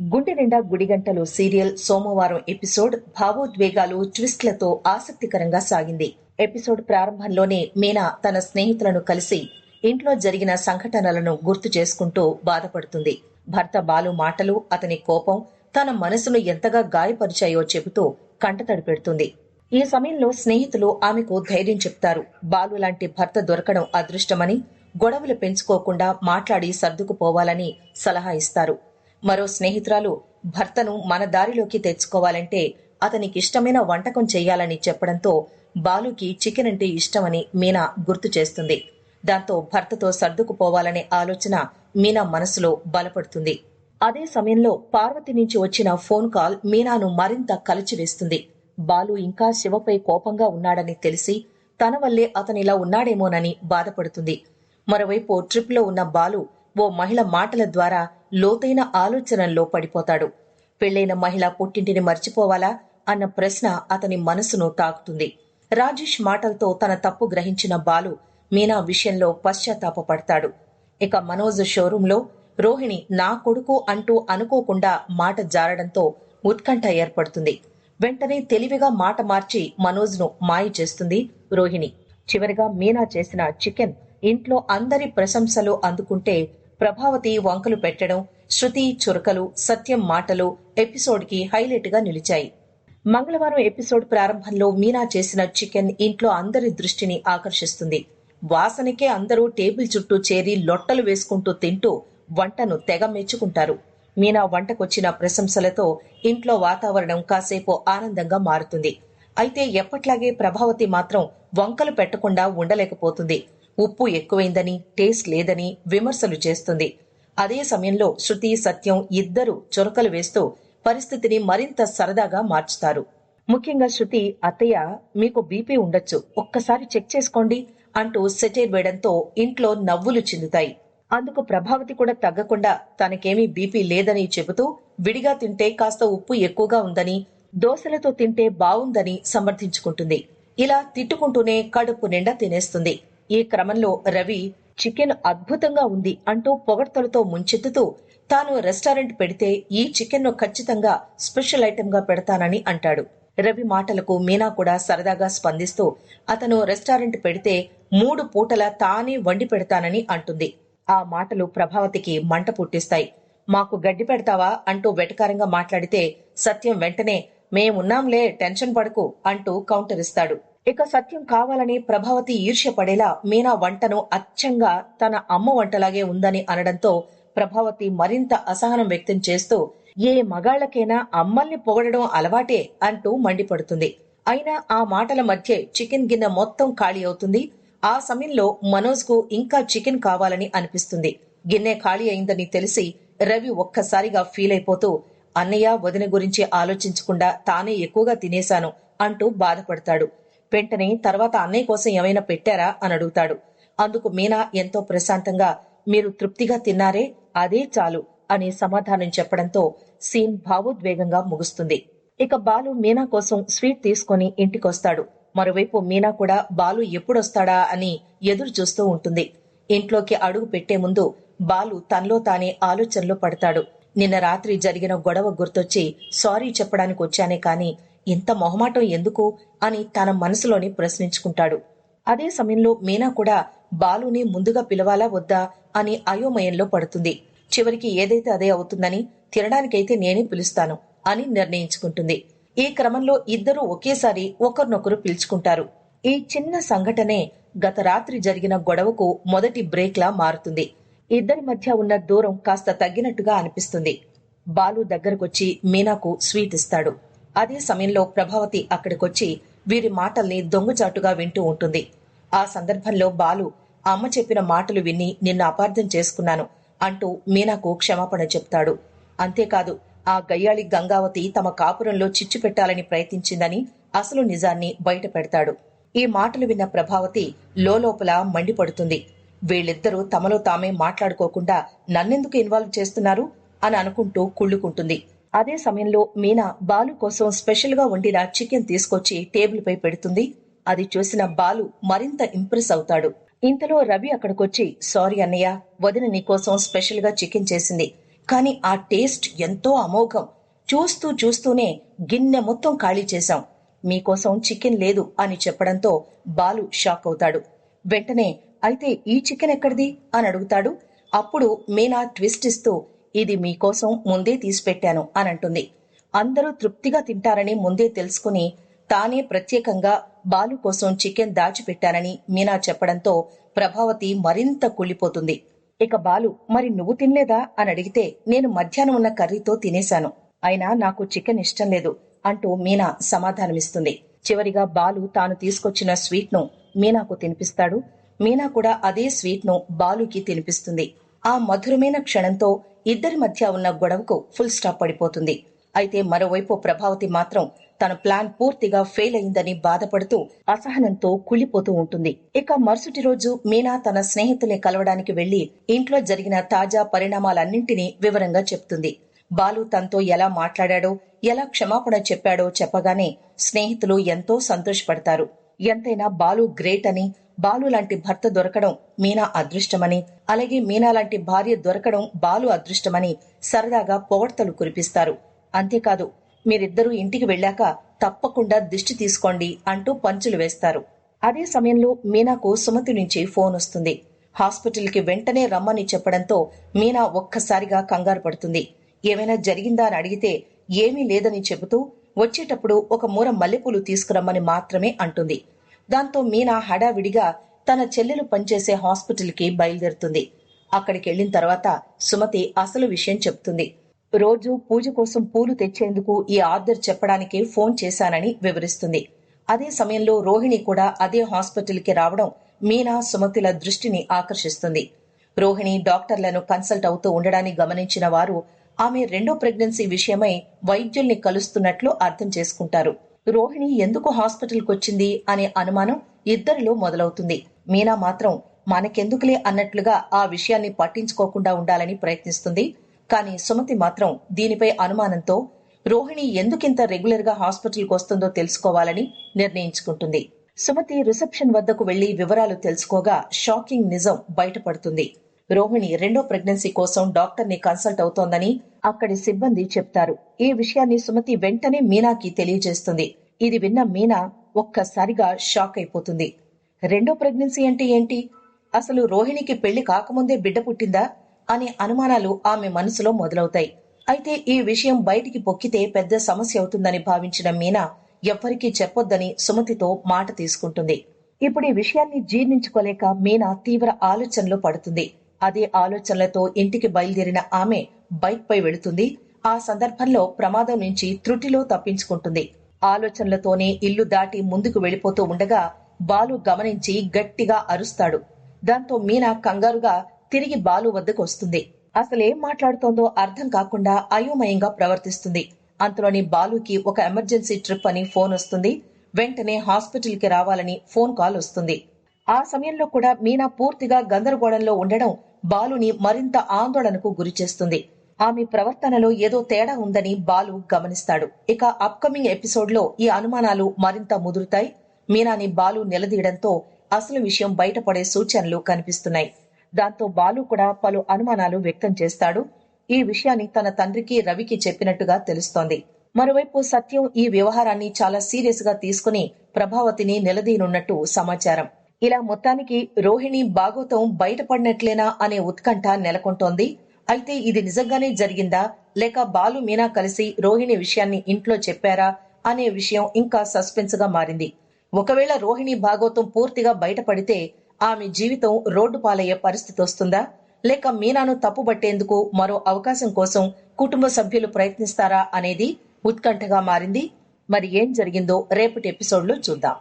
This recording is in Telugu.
గుండె నిండా గుడిగంటలు సీరియల్ సోమవారం ఎపిసోడ్ భావోద్వేగాలు ట్విస్ట్లతో ఆసక్తికరంగా సాగింది. ఎపిసోడ్ ప్రారంభంలోనే మీనా తన స్నేహితులను కలిసి ఇంట్లో జరిగిన సంఘటనలను గుర్తు చేసుకుంటూ బాధపడుతుంది. భర్త బాలు మాటలు అతని కోపం తన మనసును ఎంతగా గాయపరిచాయో చెబుతూ కంటతడి పెడుతుంది. ఈ సమయంలో స్నేహితులు ఆమెకు ధైర్యం చెప్తారు. బాలు లాంటి భర్త దొరకడం అదృష్టమని గొడవలు పెంచుకోకుండా మాట్లాడి సర్దుకుపోవాలని సలహా ఇస్తారు. మరో స్నేహితురాలు భర్తను మన దారిలోకి తెచ్చుకోవాలంటే అతనికి ఇష్టమైన వంటకం చేయాలని చెప్పడంతో బాలుకి చికెన్ అంటే ఇష్టమని మీనా గుర్తు చేస్తుంది. దాంతో భర్తతో సర్దుకుపోవాలనే ఆలోచన మీనా మనసులో బలపడుతుంది. అదే సమయంలో పార్వతి నుంచి వచ్చిన ఫోన్ కాల్ మీనాను మరింత కలిచివేస్తుంది. బాలు ఇంకా శివపై కోపంగా ఉన్నాడని తెలిసి తన వల్లే అతనిలా ఉన్నాడేమోనని బాధపడుతుంది. మరోవైపు ట్రిప్లో ఉన్న బాలు ఓ మహిళ మాటల ద్వారా లోతైన ఆలోచనల్లో పడిపోతాడు. పెళ్ళైన మహిళ పుట్టింటిని మర్చిపోవాలా అన్న ప్రశ్న అతని మనసును తాకుతుంది. రాజేష్ మాటలతో తన తప్పు గ్రహించిన బాలు మీనా విషయంలో పశ్చాత్తాపపడతాడు. ఇక మనోజ్ షోరూంలో రోహిణి నా కొడుకు అంటూ అనుకోకుండా మాట జారడంతో ఉత్కంఠ ఏర్పడుతుంది. వెంటనే తెలివిగా మాట మార్చి మనోజ్ను మాయ చేస్తుంది రోహిణి. చివరిగా మీనా చేసిన చికెన్ ఇంట్లో అందరి ప్రశంసలు అందుకుంటే ప్రభావతి వంకలు పెట్టడం శృతి చురకలు సత్యం మాటలు ఎపిసోడ్కి హైలైట్గా హైలైట్గా నిలిచాయి. మంగళవారం ఎపిసోడ్ ప్రారంభంలో మీనా చేసిన చికెన్ ఇంట్లో అందరి దృష్టిని ఆకర్షిస్తుంది. వాసనకే అందరూ టేబుల్ చుట్టూ చేరి లొట్టలు వేసుకుంటూ తింటూ వంటను తెగ మెచ్చుకుంటారు. మీనా వంటకొచ్చిన ప్రశంసలతో ఇంట్లో వాతావరణం కాసేపు ఆనందంగా మారుతుంది. అయితే ఎప్పట్లాగే ప్రభావతి మాత్రం వంకలు పెట్టకుండా ఉండలేకపోతుంది. ఉప్పు ఎక్కువైందని టేస్ట్ లేదని విమర్శలు చేస్తుంది. అదే సమయంలో శృతి సత్యం ఇద్దరు చొరకలు వేస్తూ పరిస్థితిని మరింత సరదాగా మార్చుతారు. ముఖ్యంగా శృతి అత్తయ్య మీకు బీపీ ఉండొచ్చు ఒక్కసారి చెక్ చేసుకోండి అంటూ సెటైర్ వేయడంతో ఇంట్లో నవ్వులు చిందుతాయి. అందుకు ప్రభావతి కూడా తగ్గకుండా తనకేమీ బీపీ లేదని చెబుతూ విడిగా తింటే కాస్త ఉప్పు ఎక్కువగా ఉందని దోశలతో తింటే బావుందని సమర్థించుకుంటుంది. ఇలా తిట్టుకుంటూనే కడుపు నిండా తినేస్తుంది. ఈ క్రమంలో రవి చికెన్ అద్భుతంగా ఉంది అంటూ పొగడ్తలతో ముంచెత్తుతూ తాను రెస్టారెంట్ పెడితే ఈ చికెన్ను ఖచ్చితంగా స్పెషల్ ఐటెంగా పెడతానని అంటాడు. రవి మాటలకు మీనా కూడా సరదాగా స్పందిస్తూ అతను రెస్టారెంట్ పెడితే మూడు పూటల తానే వండి పెడతానని అంటుంది. ఆ మాటలు ప్రభావతికి మంట పుట్టిస్తాయి. మాకు గడ్డి పెడతావా అంటూ వెటకారంగా మాట్లాడితే సత్యం వెంటనే మేమున్నాంలే టెన్షన్ పడకు అంటూ కౌంటర్ ఇస్తాడు. ఇక సత్యం కావాలని ప్రభావతి ఈర్ష్యపడేలా మీనా వంటను అచ్చంగా తన అమ్మ వంటలాగే ఉందని అనడంతో ప్రభావతి మరింత అసహనం వ్యక్తం చేస్తూ ఏ మగాళ్ళకైనా అమ్మల్ని పొగడడం అలవాటే అంటూ మండిపడుతుంది. అయినా ఆ మాటల మధ్య చికెన్ గిన్నె మొత్తం ఖాళీ అవుతుంది. ఆ సమయంలో మనోజ్కు ఇంకా చికెన్ కావాలని అనిపిస్తుంది. గిన్నె ఖాళీ అయిందని తెలిసి రవి ఒక్కసారిగా ఫీల్ అయిపోతూ అన్నయ్య వదిన గురించి ఆలోచించకుండా తానే ఎక్కువగా తినేశాను అంటూ బాధపడతాడు. వెంటనే తర్వాత అన్నయ్య కోసం ఏమైనా పెట్టారా అని అడుగుతాడు. అందుకు మీనా ఎంతో ప్రశాంతంగా మీరు తృప్తిగా తిన్నారే అదే చాలు అని సమాధానం చెప్పడంతో సీన్ భావోద్వేగంగా ముగుస్తుంది. ఇక బాలు మీనా కోసం స్వీట్ తీసుకుని ఇంటికొస్తాడు. మరోవైపు మీనా కూడా బాలు ఎప్పుడొస్తాడా అని ఎదురు చూస్తూ ఉంటుంది. ఇంట్లోకి అడుగు పెట్టే ముందు బాలు తనలో తానే ఆలోచనలో పడతాడు. నిన్న రాత్రి జరిగిన గొడవ గుర్తొచ్చి సారీ చెప్పడానికి వచ్చానే కాని ఇంత మొహమాటం ఎందుకు? అని తన మనసులోని ప్రశ్నించుకుంటాడు. అదే సమయంలో మీనా కూడా బాలుని ముందుగా పిలవాలా వద్దా? అని అయోమయంలో పడుతుంది. చివరికి ఏదైతే అదే అవుతుందని తినడానికైతే నేనే పిలుస్తాను అని నిర్ణయించుకుంటుంది. ఈ క్రమంలో ఇద్దరూ ఒకేసారి ఒకరినొకరు పిలుచుకుంటారు. ఈ చిన్న సంఘటనే గత రాత్రి జరిగిన గొడవకు మొదటి బ్రేక్లా మారుతుంది. ఇద్దరి మధ్య ఉన్న దూరం కాస్త తగ్గినట్టుగా అనిపిస్తుంది. బాలు దగ్గరకొచ్చి మీనాకు స్వీట్ ఇస్తాడు. అదే సమయంలో ప్రభావతి అక్కడికొచ్చి వీరి మాటల్ని దొంగచాటుగా వింటూ ఉంటుంది. ఆ సందర్భంలో బాలు అమ్మ చెప్పిన మాటలు విని నిన్ను అపార్థం చేసుకున్నాను అంటూ మీనాకు క్షమాపణ చెప్తాడు. అంతేకాదు ఆ గయ్యాళి గంగావతి తమ కాపురంలో చిచ్చు పెట్టాలని ప్రయత్నించిందని అసలు నిజాన్ని బయట పెడతాడు ఈ మాటలు విన్న ప్రభావతి లోపల మండిపడుతుంది. వీళ్ళిద్దరూ తమలో తామే మాట్లాడుకోకుండా నన్నెందుకు ఇన్వాల్వ్ చేస్తున్నారు అని అనుకుంటూ కుళ్ళుకుంటుంది. అదే సమయంలో మీనా బాలు కోసం స్పెషల్గా వండిన చికెన్ తీసుకొచ్చి టేబుల్పై పెడుతుంది. అది చూసిన బాలు మరింత ఇంప్రెస్ అవుతాడు. ఇంతలో రవి అక్కడికొచ్చి సారీ అన్నయ్య వదిన నీకోసం స్పెషల్గా చికెన్ చేసింది. కానీ ఆ టేస్ట్ ఎంతో అమోఘం. చూస్తూ చూస్తూనే గిన్నె మొత్తం ఖాళీ చేశాం. మీకోసం చికెన్ లేదు అని చెప్పడంతో బాలు షాక్ అవుతాడు. వెంటనే అయితే ఈ చికెన్ ఎక్కడిది? అని అడుగుతాడు. అప్పుడు మీనా ట్విస్ట్ ఇస్తూ ఇది మీకోసం ముందే తీసిపెట్టాను అని అంటుంది అందరూ తృప్తిగా తింటారని ముందే తెలుసుకుని తానే ప్రత్యేకంగా బాలు కోసం చికెన్ దాచిపెట్టానని మీనా చెప్పడంతో ప్రభావతి మరింత కుళ్ళిపోతుంది. ఇక బాలు మరి నువ్వు తినలేదా? అని అడిగితే నేను మధ్యాహ్నం ఉన్న కర్రీతో తినేశాను. అయినా నాకు చికెన్ ఇష్టం లేదు అంటూ మీనా సమాధానమిస్తుంది. చివరిగా బాలు తాను తీసుకొచ్చిన స్వీట్ను మీనాకు తినిపిస్తాడు. మీనా కూడా అదే స్వీట్ను బాలుకి తినిపిస్తుంది. ఆ మధురమైన క్షణంతో ఇద్దరి మధ్య ఉన్న గొడవకు ఫుల్ స్టాప్ పడిపోతుంది. అయితే మరోవైపు ప్రభావతి మాత్రం తన ప్లాన్ పూర్తిగా ఫెయిల్ అయిందని బాధపడుతూ అసహనంతో కుళ్ళిపోతూ ఉంటుంది. ఇక మరుసటి రోజు మీనా తన స్నేహితుల్ని కలవడానికి వెళ్ళి ఇంట్లో జరిగిన తాజా పరిణామాలన్నింటినీ వివరంగా చెప్తుంది. బాలు తనతో ఎలా మాట్లాడాడో ఎలా క్షమాపణ చెప్పాడో చెప్పగానే స్నేహితులు ఎంతో సంతోషపడతారు. ఎంతైనా బాలు గ్రేట్ అని బాలు లాంటి భర్త దొరకడం మీనా అదృష్టమని అలాగే మీనా లాంటి భార్య దొరకడం బాలు అదృష్టమని సరదాగా పొగడ్తలు కురిపిస్తారు. అంతేకాదు మీరిద్దరూ ఇంటికి వెళ్ళాక తప్పకుండా దిష్టి తీసుకోండి అంటూ పంచులు వేస్తారు. అదే సమయంలో మీనాకు సుమతి నుంచి ఫోన్ వస్తుంది. హాస్పిటల్కి వెంటనే రమ్మని చెప్పడంతో మీనా ఒక్కసారిగా కంగారు పడుతుంది. ఏమైనా జరిగిందా అని అడిగితే ఏమీ లేదని చెబుతూ వచ్చేటప్పుడు ఒక మూర మల్లెపూలు తీసుకురమ్మని మాత్రమే అంటుంది. దాంతో మీనా హడావిడిగా తన చెల్లెలు పనిచేసే హాస్పిటల్కి బయలుదేరుతుంది. అక్కడికి వెళ్ళిన తర్వాత సుమతి అసలు విషయం చెప్తుంది. రోజు పూజ కోసం పూలు తెచ్చేందుకు ఈ ఆర్డర్ చెప్పడానికి ఫోన్ చేశానని వివరిస్తుంది. అదే సమయంలో రోహిణి కూడా అదే హాస్పిటల్కి రావడం మీనా సుమతిల దృష్టిని ఆకర్షిస్తుంది. రోహిణి డాక్టర్లను కన్సల్ట్ అవుతూ ఉండడాన్ని గమనించిన వారు ఆమె రెండో ప్రెగ్నెన్సీ విషయమై వైద్యుల్ని కలుస్తున్నట్లు అర్థం చేసుకుంటారు. రోహిణి ఎందుకు హాస్పిటల్కి వచ్చింది అనే అనుమానం ఇద్దరిలో మొదలవుతుంది. మీనా మాత్రం మనకెందుకులే అన్నట్లుగా ఆ విషయాన్ని పట్టించుకోకుండా ఉండాలని ప్రయత్నిస్తుంది. కానీ సుమతి మాత్రం దీనిపై అనుమానంతో రోహిణి ఎందుకింత రెగ్యులర్గా హాస్పిటల్కి వస్తుందో తెలుసుకోవాలని నిర్ణయించుకుంటుంది. సుమతి రిసెప్షన్ వద్దకు వెళ్ళి వివరాలు తెలుసుకోగా షాకింగ్ నిజం బయటపడుతుంది. రోహిణి రెండో ప్రెగ్నెన్సీ కోసం డాక్టర్ని కన్సల్ట్ అవుతోందని అక్కడి సిబ్బంది చెప్తారు. ఈ విషయాన్ని సుమతి వెంటనే మీనాకి తెలియజేస్తుంది. ఇది విన్న మీనా ఒక్కసారిగా షాక్ అయిపోతుంది. రెండో ప్రెగ్నెన్సీ అంటే ఏంటి? అసలు రోహిణికి పెళ్ళి కాకముందే బిడ్డ పుట్టిందా? అనే అనుమానాలు ఆమె మనసులో మొదలవుతాయి. అయితే ఈ విషయం బయటికి పొక్కితే పెద్ద సమస్య అవుతుందని భావించిన మీనా ఎవ్వరికీ చెప్పొద్దని సుమతితో మాట తీసుకుంటుంది. ఇప్పుడు ఈ విషయాన్ని జీర్ణించుకోలేక మీనా తీవ్ర ఆలోచనలో పడుతుంది. అదే ఆలోచనలతో ఇంటికి బయలుదేరిన ఆమె బైక్పై వెళుతుంది. ఆ సందర్భంలో ప్రమాదం నుంచి త్రుటిలో తప్పించుకుంటుంది. ఆలోచనలతోనే ఇల్లు దాటి ముందుకు వెళ్ళిపోతూ ఉండగా బాలు గమనించి గట్టిగా అరుస్తాడు. దాంతో మీనా కంగారుగా తిరిగి బాలు వద్దకు వస్తుంది. అసలేం మాట్లాడుతోందో అర్థం కాకుండా అయోమయంగా ప్రవర్తిస్తుంది. అంతలోని బాలుకి ఒక ఎమర్జెన్సీ ట్రిప్ అని ఫోన్ వస్తుంది. వెంటనే హాస్పిటల్కి రావాలని ఫోన్ కాల్ వస్తుంది. ఆ సమయంలో కూడా మీనా పూర్తిగా గందరగోళంలో ఉండడం బాలుని మరింత ఆందోళనకు గురిచేస్తుంది ఆమె ప్రవర్తనలో ఏదో తేడా ఉందని బాలు గమనిస్తాడు. ఇక అప్కమింగ్ ఎపిసోడ్లో ఈ అనుమానాలు మరింత ముదురుతాయి. మీనాని బాలు నిలదీయడంతో అసలు విషయం బయటపడే సూచనలు కనిపిస్తున్నాయి. దాంతో బాలు కూడా పలు అనుమానాలు వ్యక్తం చేస్తాడు. ఈ విషయాన్ని తన తండ్రికి రవికి చెప్పినట్టుగా తెలుస్తోంది. మరోవైపు సత్యం ఈ వ్యవహారాన్ని చాలా సీరియస్గా తీసుకుని ప్రభావతిని నిలదీయనున్నట్టు సమాచారం. ఇలా మొత్తానికి రోహిణి భాగవతం బయటపడినట్లేనా అనే ఉత్కంఠ నెలకొంటోంది. అయితే ఇది నిజంగానే జరిగిందా? లేక బాలు మీనా కలిసి రోహిణి విషయాన్ని ఇంట్లో చెప్పారా? అనే విషయం ఇంకా సస్పెన్స్గా మారింది. ఒకవేళ రోహిణి భాగవతం పూర్తిగా బయటపడితే ఆమె జీవితం రోడ్డు పాలయ్యే పరిస్థితి వస్తుందా? లేక మీనాను తప్పుబట్టేందుకు మరో అవకాశం కోసం కుటుంబ సభ్యులు ప్రయత్నిస్తారా అనేది ఉత్కంఠగా మారింది. మరి ఏం జరిగిందో రేపటి ఎపిసోడ్లో చూద్దాం.